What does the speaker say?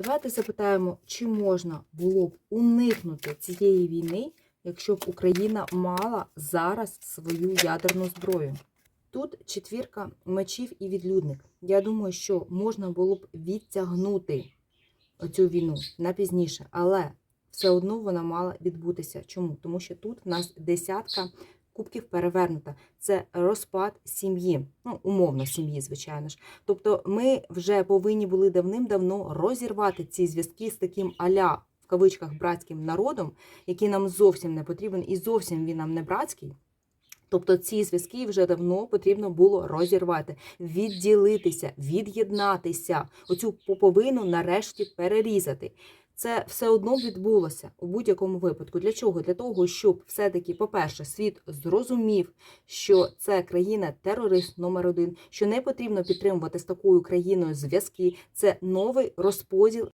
Давайте запитаємо, чи можна було б уникнути цієї війни, якщо б Україна мала зараз свою ядерну зброю. Тут четвірка мечів і відлюдник. Я думаю, що можна було б відтягнути цю війну на пізніше, але все одно вона мала відбутися. Чому? Тому що тут в нас десятка кубків перевернута. Це розпад сім'ї, ну умовно сім'ї, звичайно ж. Тобто, ми вже повинні були давним-давно розірвати ці зв'язки з таким аля в кавичках братським народом, який нам зовсім не потрібен, і зовсім він нам не братський. Тобто ці зв'язки вже давно потрібно було розірвати, відділитися, від'єднатися, оцю поповину нарешті перерізати. Це все одно відбулося у будь-якому випадку. Для чого? Для того, щоб все-таки, по-перше, світ зрозумів, що це країна терорист номер один, що не потрібно підтримувати з такою країною зв'язки. Це новий розподіл